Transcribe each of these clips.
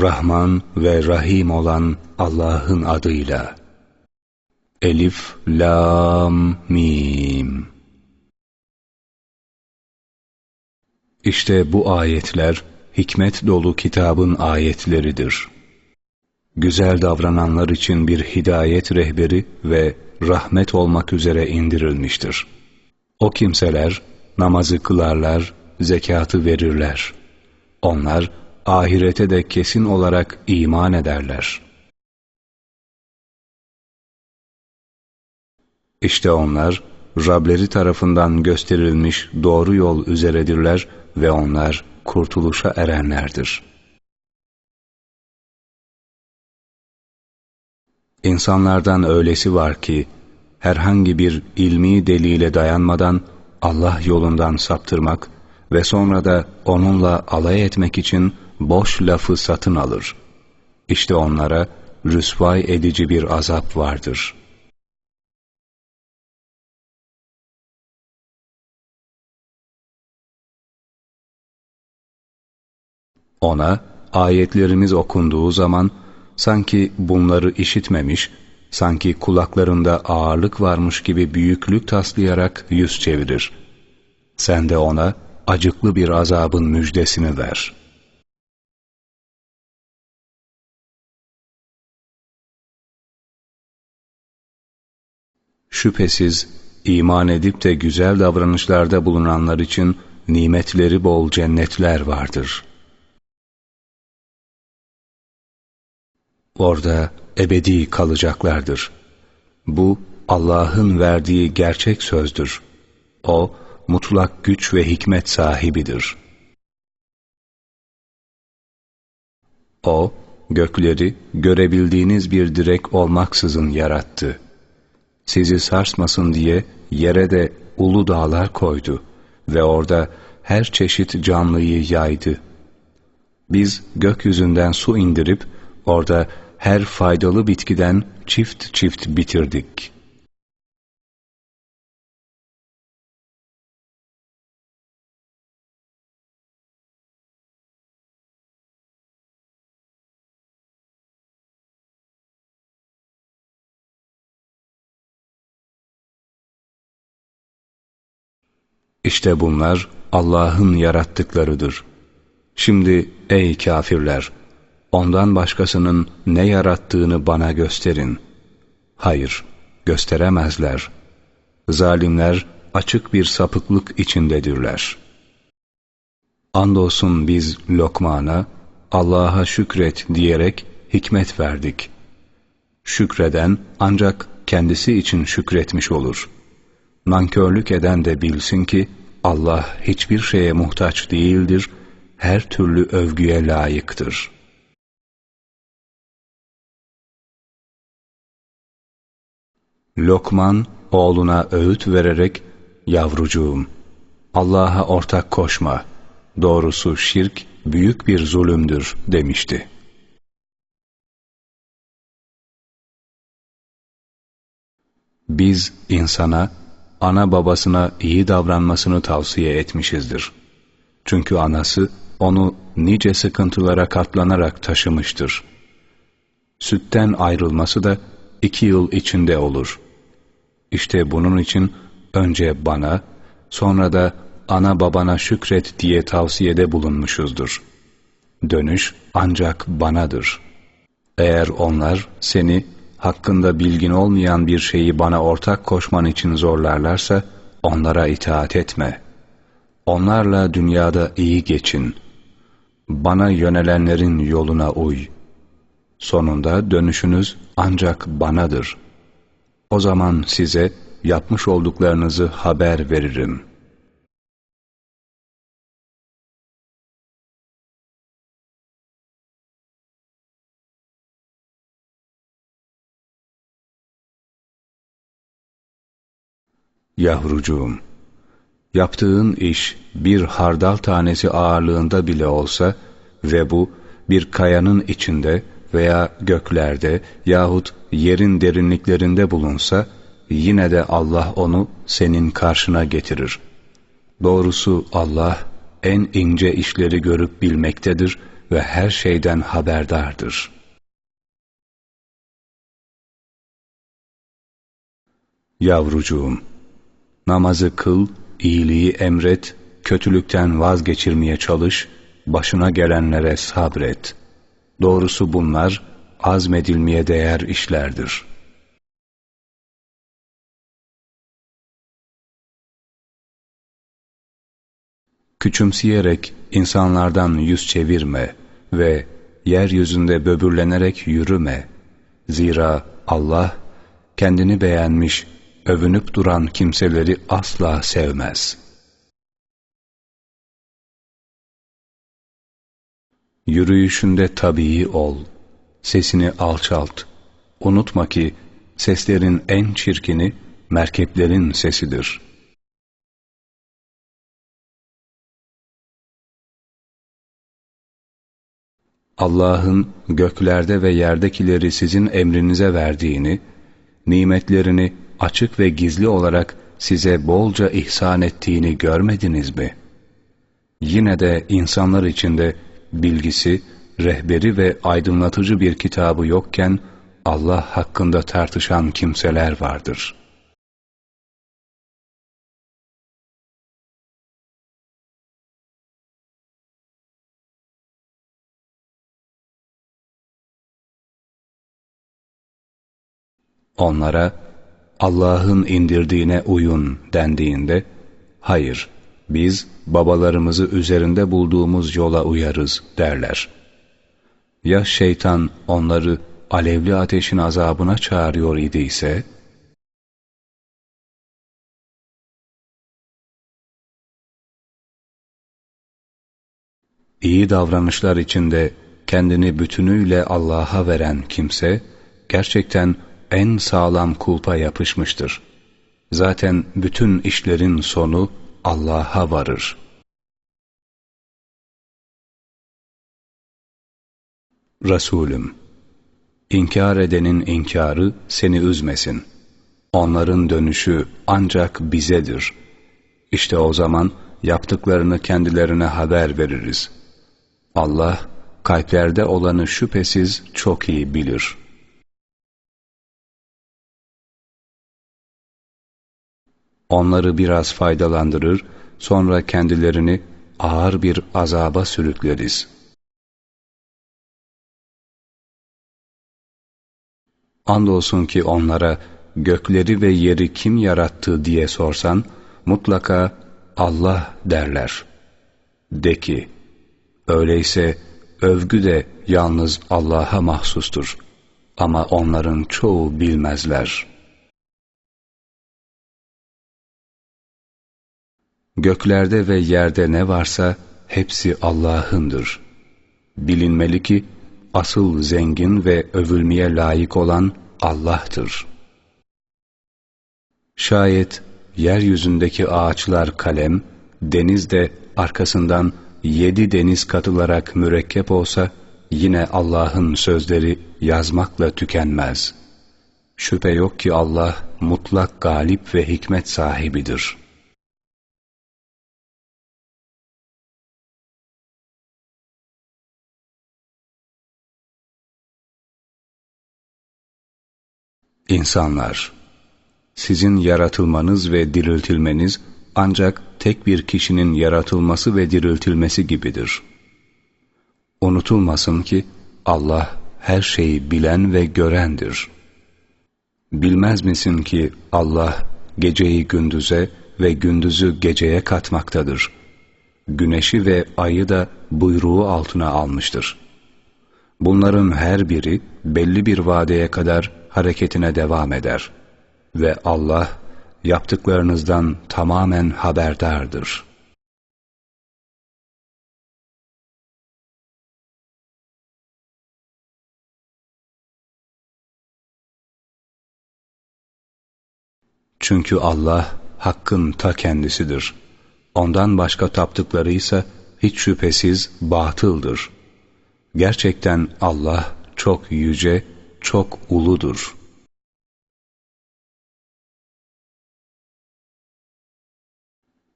Rahman ve Rahim olan Allah'ın adıyla. Elif, Lam, Mim. İşte bu ayetler, hikmet dolu kitabın ayetleridir. Güzel davrananlar için bir hidayet rehberi ve rahmet olmak üzere indirilmiştir. O kimseler namazı kılarlar, zekatı verirler. Onlar ahirete de kesin olarak iman ederler. İşte onlar Rableri tarafından gösterilmiş doğru yol üzeredirler ve onlar kurtuluşa erenlerdir. İnsanlardan öylesi var ki, herhangi bir ilmi delile dayanmadan Allah yolundan saptırmak ve sonra da onunla alay etmek için boş lafı satın alır. İşte onlara rüsvay edici bir azap vardır. Ona ayetlerimiz okunduğu zaman sanki bunları işitmemiş, sanki kulaklarında ağırlık varmış gibi büyüklük taslayarak yüz çevirir. Sen de ona acıklı bir azabın müjdesini ver. Şüphesiz iman edip de güzel davranışlarda bulunanlar için nimetleri bol cennetler vardır. Orada ebedi kalacaklardır. Bu Allah'ın verdiği gerçek sözdür. O, mutlak güç ve hikmet sahibidir. O, gökleri görebildiğiniz bir direk olmaksızın yarattı. Sizi sarsmasın diye yere de ulu dağlar koydu ve orada her çeşit canlıyı yaydı. Biz gökyüzünden su indirip orada her faydalı bitkiden çift çift bitirdik. İşte bunlar Allah'ın yarattıklarıdır. Şimdi ey kafirler! Ondan başkasının ne yarattığını bana gösterin. Hayır, gösteremezler. Zalimler açık bir sapıklık içindedirler. Andolsun biz Lokman'a, Allah'a şükret diyerek hikmet verdik. Şükreden ancak kendisi için şükretmiş olur. Nankörlük eden de bilsin ki, Allah hiçbir şeye muhtaç değildir, her türlü övgüye layıktır.'' Lokman oğluna öğüt vererek yavrucuğum Allah'a ortak koşma doğrusu şirk büyük bir zulümdür demişti. Biz insana ana babasına iyi davranmasını tavsiye etmişizdir. Çünkü anası onu nice sıkıntılara katlanarak taşımıştır. Sütten ayrılması da iki yıl içinde olur.'' İşte bunun için önce bana, sonra da ana babana şükret diye tavsiyede bulunmuşuzdur. Dönüş ancak banadır. Eğer onlar seni hakkında bilgin olmayan bir şeyi bana ortak koşman için zorlarlarsa onlara itaat etme. Onlarla dünyada iyi geçin. Bana yönelenlerin yoluna uy. Sonunda dönüşünüz ancak banadır.'' O zaman size yapmış olduklarınızı haber veririm. Yavrucuğum, yaptığın iş bir hardal tanesi ağırlığında bile olsa ve bu bir kayanın içinde veya göklerde yahut yerin derinliklerinde bulunsa, yine de Allah onu senin karşına getirir. Doğrusu Allah en ince işleri görüp bilmektedir ve her şeyden haberdardır. Yavrucuğum, namazı kıl, iyiliği emret, kötülükten vazgeçirmeye çalış, başına gelenlere sabret. Doğrusu bunlar azmedilmeye değer işlerdir. Küçümseyerek insanlardan yüz çevirme ve yeryüzünde böbürlenerek yürüme. Zira Allah kendini beğenmiş, övünüp duran kimseleri asla sevmez. Yürüyüşünde tabii ol, sesini alçalt. Unutma ki seslerin en çirkini merkeplerin sesidir. Allah'ın göklerde ve yerdekileri sizin emrinize verdiğini, nimetlerini açık ve gizli olarak size bolca ihsan ettiğini görmediniz mi? Yine de insanlar içinde bilgisi, rehberi ve aydınlatıcı bir kitabı yokken Allah hakkında tartışan kimseler vardır. Onlara Allah'ın indirdiğine uyun dendiğinde, hayır, biz babalarımızı üzerinde bulduğumuz yola uyarız derler. Ya şeytan onları alevli ateşin azabına çağırıyor idiyse, iyi davranışlar içinde kendini bütünüyle Allah'a veren kimse, gerçekten en sağlam kulpa yapışmıştır. Zaten bütün işlerin sonu Allah'a varır. Resulüm, inkar edenin inkarı seni üzmesin. Onların dönüşü ancak bizedir. İşte o zaman yaptıklarını kendilerine haber veririz. Allah, kalplerde olanı şüphesiz çok iyi bilir.'' Onları biraz faydalandırır, sonra kendilerini ağır bir azaba sürükleriz. Andolsun ki onlara gökleri ve yeri kim yarattı diye sorsan, mutlaka Allah derler. De ki, öyleyse övgü de yalnız Allah'a mahsustur. Ama onların çoğu bilmezler.'' Göklerde ve yerde ne varsa hepsi Allah'ındır. Bilinmeli ki asıl zengin ve övülmeye layık olan Allah'tır. Şayet yeryüzündeki ağaçlar kalem, deniz de arkasından yedi deniz katılarak mürekkep olsa, yine Allah'ın sözleri yazmakla tükenmez. Şüphe yok ki Allah mutlak galip ve hikmet sahibidir.'' İnsanlar, sizin yaratılmanız ve diriltilmeniz ancak tek bir kişinin yaratılması ve diriltilmesi gibidir. Unutulmasın ki Allah her şeyi bilen ve görendir. Bilmez misin ki Allah geceyi gündüze ve gündüzü geceye katmaktadır. Güneşi ve ayı da buyruğu altına almıştır. Bunların her biri belli bir vadeye kadar hareketine devam eder ve Allah yaptıklarınızdan tamamen haberdardır. Çünkü Allah hakkın ta kendisidir. Ondan başka taptıkları hiç şüphesiz batıldır. Gerçekten Allah çok yüce çok uludur.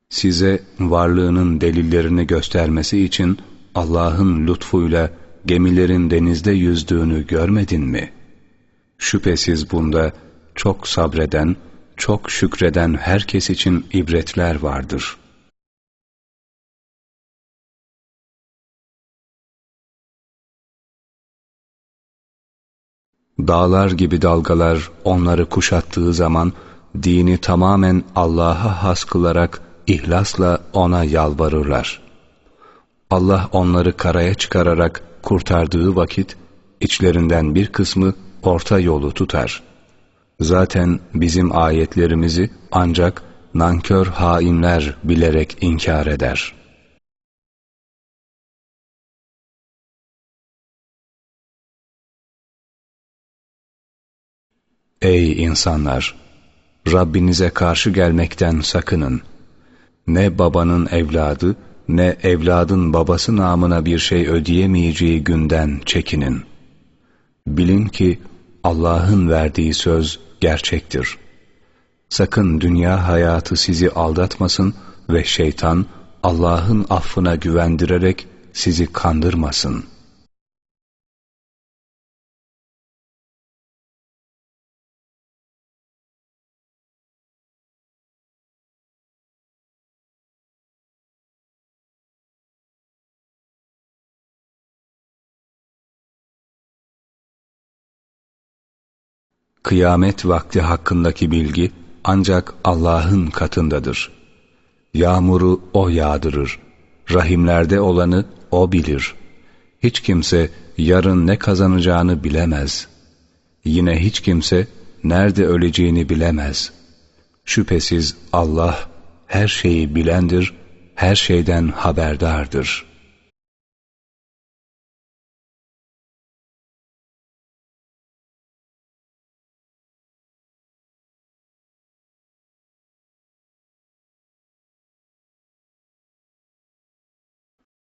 Size varlığının delillerini göstermesi için Allah'ın lütfuyla gemilerin denizde yüzdüğünü görmedin mi? Şüphesiz bunda çok sabreden, çok şükreden herkes için ibretler vardır. Dağlar gibi dalgalar onları kuşattığı zaman dini tamamen Allah'a has kılarak ihlasla ona yalvarırlar. Allah onları karaya çıkararak kurtardığı vakit içlerinden bir kısmı orta yolu tutar. Zaten bizim ayetlerimizi ancak nankör hainler bilerek inkar eder. Ey insanlar! Rabbinize karşı gelmekten sakının. Ne babanın evladı, ne evladın babası namına bir şey ödeyemeyeceği günden çekinin. Bilin ki Allah'ın verdiği söz gerçektir. Sakın dünya hayatı sizi aldatmasın ve şeytan Allah'ın affına güvendirerek sizi kandırmasın.'' Kıyamet vakti hakkındaki bilgi ancak Allah'ın katındadır. Yağmuru O yağdırır. Rahimlerde olanı O bilir. Hiç kimse yarın ne kazanacağını bilemez. Yine hiç kimse nerede öleceğini bilemez. Şüphesiz Allah her şeyi bilendir, her şeyden haberdardır.''